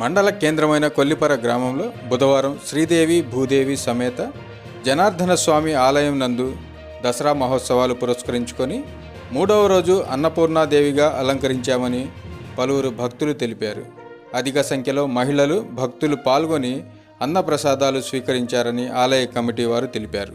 మండల కేంద్రమైన కొల్లిపర గ్రామంలో బుధవారం శ్రీదేవి భూదేవి సమేత జనార్దన స్వామి ఆలయం నందు దసరా మహోత్సవాలు పురస్కరించుకొని మూడవ రోజు అన్నపూర్ణాదేవిగా అలంకరించామని పలువురు భక్తులు తెలిపారు. అధిక సంఖ్యలో మహిళలు భక్తులు పాల్గొని అన్నప్రసాదాలు స్వీకరించారని ఆలయ కమిటీ వారు తెలిపారు.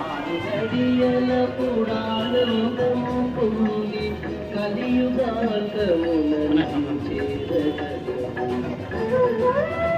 ఆరుగడియల పురాణము పొంది కలియుగాంతమున చేరగలము చూడరాజునకు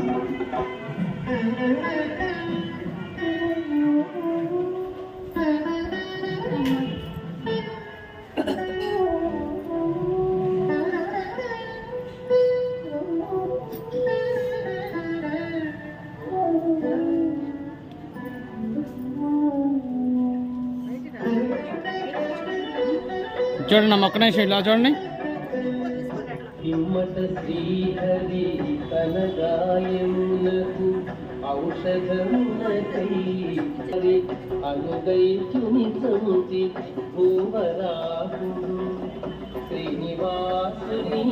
చూడండి అమ్మ ఒక్క నిమిషం ఇలా చూడండి. హిమ్మట శ్రీహరి తన ఔషధమునకై హరి అనుదైత్యుని భూవరాహుడు శ్రీనివాసుని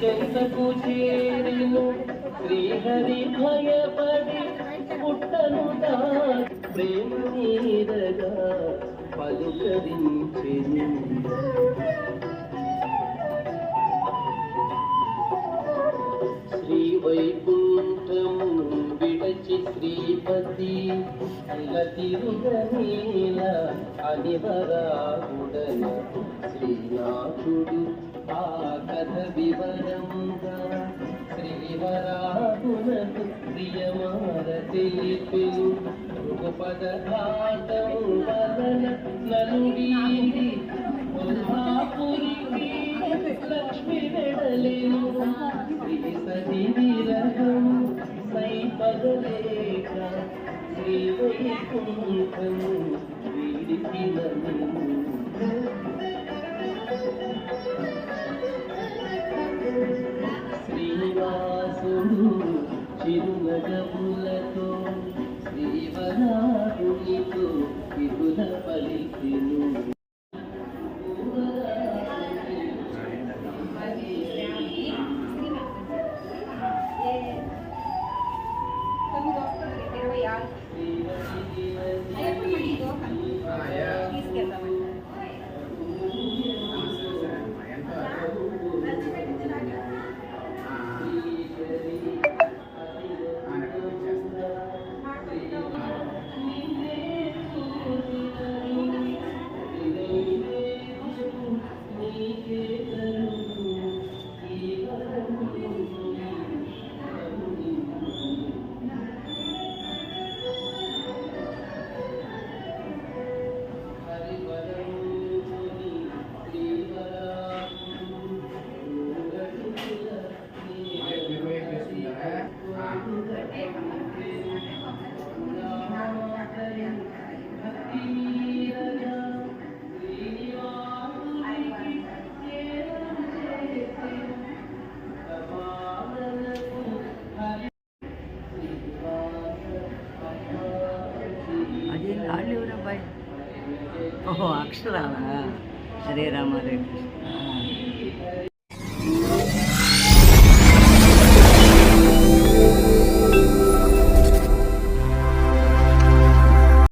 చెంతకు చేరిను శ్రీహరి భయపడి పుట్టను దా ప్రేమ నీరగా పలుకరించెను శ్రీ వైకుంఠము విడచి శ్రీపతి ఇలా తిరుగనీల అనివరాగుడన శ్రీనాథుడు ఆ కథ వివరంగా శ్రీవరాగునకు ప్రియమార తెలిపెను. పద ఆటం వలన కొల్హాపురికి లక్ష్మి వెడలేను శ్రీ విరహం సై పదలేక శ్రీ వైకుంఠం వీడికి చిరునగములతో ఓ అక్షరాలా? హరే రామ కృష్ణ.